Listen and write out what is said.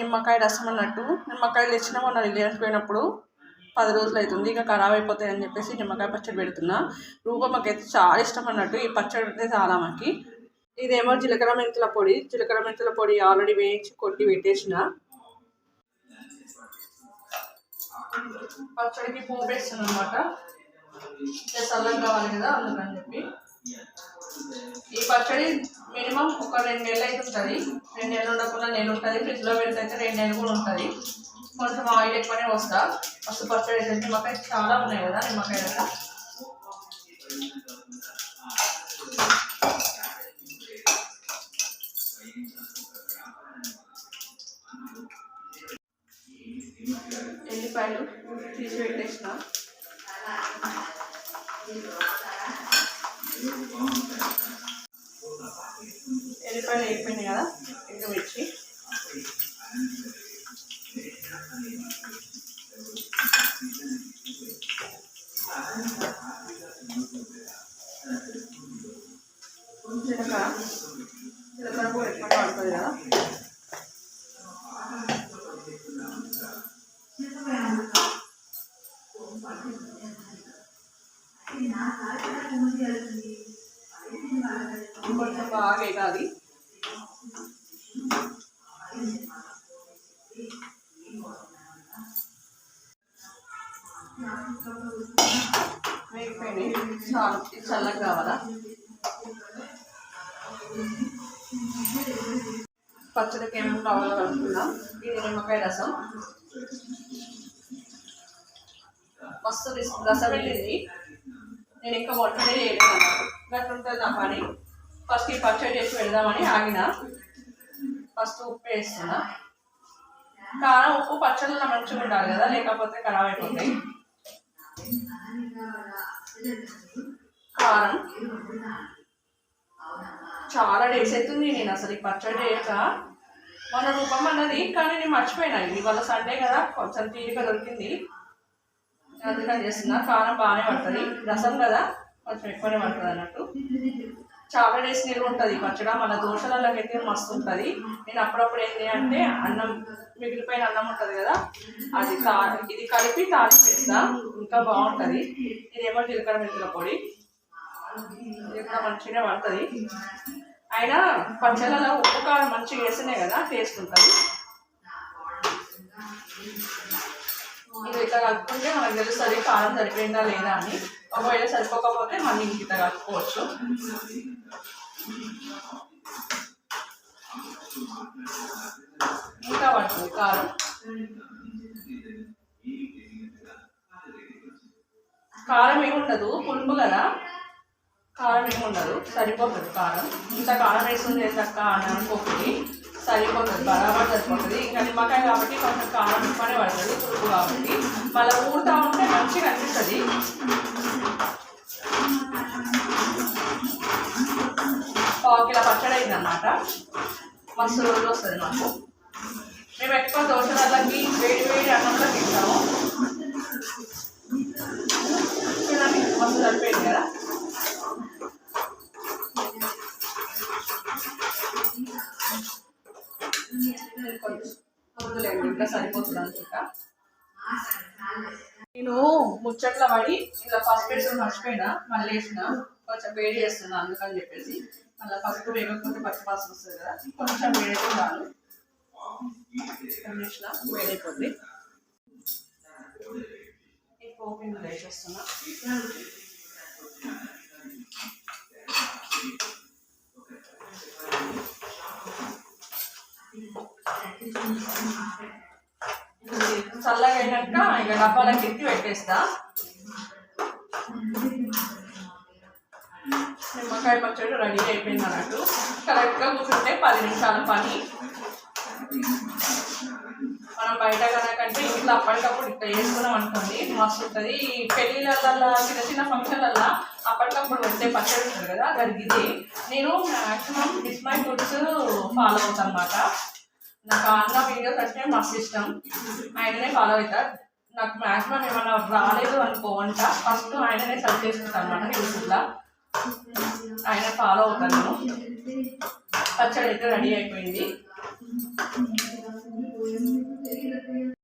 నిమ్మకాయ రసం అన్నట్టు. నిమ్మకాయలు తెచ్చినా మొన్న రిలయన్స్ పోయినప్పుడు పది రోజులు అవుతుంది ఇంకా ఖరాబ్ అయిపోతాయి అని చెప్పేసి నిమ్మకాయ పచ్చడి పెడుతున్నా. రూపమ్మకైతే చాలా ఇష్టం అన్నట్టు ఈ పచ్చడి అంటే చాలా మాకి. ఇదేమో జీలకర్ర మెంతుల పొడి. జీలకర్ర మెంతుల పొడి ఆల్రెడీ వేయించి కొట్టి పెట్టేసిన. పచ్చడికి పోపు అనమాట చల్లగా కావాలి కదా అందుకని చెప్పి. ఈ పచ్చడి మినిమం ఒక రెండు నెలలు అయితే ఉంటుంది. రెండు నెలలు ఉండకుండా నెల ఉంటుంది ఫ్రిడ్జ్లో పెడితే అయితే రెండు నెలలు కూడా ఉంటుంది. కొంచెం ఆయిల్ ఎక్కువనే వస్తా ఫస్ట్ పచ్చడి అయితే నిమ్మకాయ చాలా ఉన్నాయి కదా నిమ్మకాయ కదా ఎల్లిపాయలు తీసి పెట్టేసిన. ఎల్లిపాయలు అయిపోయినాయి కదా ఇంకా మిర్చి జీలకర్ర జీలకర్ర కూడా ఎక్కువ పడుతుంది కదా కొంచెం బాగా వేగాలి వేగిపోయినాయి చల్లగా కావాలా? పచ్చడికి ఏమేమి కావాలో కలుపుకుందాం ఇది నిమ్మకాయ రసం. మస్తు రిస్- రసం వెళ్ళింది నేను ఇంకా వంటనే చేయలేదు అన్నట్టు గట్ల ఉంటుంది నా పని. ఫస్ట్ ఈ పచ్చడి చేసి పెడదామని ఆగిన. ఫస్ట్ ఉప్పు వేస్తున్నా. కారం ఉప్పు పచ్చళ్ళు మంచిగా ఉండాలి కదా లేకపోతే ఖరాబ్ అయిపోతాయి. కారం. చాలా డేస్ అవుతుంది నేను అసలు ఈ పచ్చడి చేయక. మన రూపం అన్నది కానీ నేను మర్చిపోయినా. ఇవాళ సండే కదా కొంచెం తీరిక దొరికింది. అందుకని చేస్తున్నా కారం బాగానే పడుతుంది. రసం కదా? కొంచెం ఎక్కువనే పడుతుంది అన్నట్టు. చాలా డేస్ నిల్వ ఉంటుంది పచ్చడి. మన దోశలలోకైతే మస్తు ఉంటుంది. నేను అప్పుడప్పుడు ఏంటి అంటే అన్నం మిగిలిపోయిన అన్నం ఉంటుంది కదా? అది తా ఇది కలిపి తాలింపు వేస్తా. ఇంకా బాగుంటుంది. ఇదేమో జీలకర్ర మెంతుల పొడి. ఇది కూడా మంచిగా పడుతుంది. అయినా పచ్చళ్ళలో ఉప్పు కారం మంచిగా వేస్తేనే కదా టేస్ట్ ఉంటుంది. ఇట్లా కలుపుకుంటే మనకు తెలుస్తుంది కారం సరిపోయిందా లేదా అని ఒకవేళ సరిపోకపోతే మళ్ళీ ఇంక ఇట్లా కలుపుకోవచ్చు. ఇంకా పడుతుంది కారం. కారం ఏమి ఉండదు పులుపు కదా? కారం ఏమి ఉండదు సరిపోతుంది కారం. ఇంత కారం వేస్తుంది తక్క అన్నం పొక్కుకి సరిపోతుంది బరాబర్ సరిపోతుంది. ఇంకా నిమ్మకాయ కాబట్టి కొంచెం కారం ఎక్కువనే పడుతుంది పులుపు కాబట్టి. మళ్ళీ ఊరుతా ఉంటే మంచిగా అనిపిస్తుంది. పావు కిలో పచ్చడి అయింది అన్నమాట మస్తు రోజులు వస్తుంది మాకు. మేము ఎక్కువ దోశలకి వేడి వేడి అన్నంలో తింటాము. చూడండి మస్తు సరిపోయింది. వద్దులేండి ఇంకా సరిపోతుంది అనుకుంటా నేను ముచ్చట్ల పడి ఇలా ఫస్ట్ వేసి మర్చిపోయినా మళ్ళీ వేసిన కొంచెం వేడి చేస్తున్నా అందుకని చెప్పేసి. మళ్ళీ పసుపు వేయకపోతే పచ్చి వాసన వస్తుంది కదా కొంచెం వేడి చాలు. వేసిన వేడైపోద్ది. వేసేస్తున్నా చల్లగా అయినాక ఇక డబ్బాలకు ఎత్తి పెట్టేస్తా. నిమ్మకాయ పచ్చడి రెడీ అయిపోయింది అన్నట్టు. కరెక్ట్గా కూర్చుంటే పది నిమిషాల పని. మనం బయట కనకంటే ఇంట్లో అప్పటికప్పుడు ఇట్లా వేసుకున్నాం అనుకోండి మస్తు ఉంటుంది ఈ పెళ్ళిళ్ళల్లో చిన్న చిన్న ఫంక్షన్లల్లో అప్పటికప్పుడు వచ్చే పచ్చడి ఉంటుంది కదా అది ఇదే. నేను మ్యాక్సిమం డిస్మై ఫుడ్స్ ఫాలో అవుతాను అనమాట నాకు అన్న వీడియోస్ అంటే మాకు ఇష్టం ఆయననే ఫాలో అవుతారు. నాకు మ్యాక్సిమం ఏమన్నా రాలేదు అనుకోవంట ఫస్ట్ ఆయననే సెర్చ్ చేసుకుంటాను అనమాట యూట్యూబ్లో ఆయన ఫాలో అవుతాను పచ్చడి అయితే రెడీ అయిపోయింది.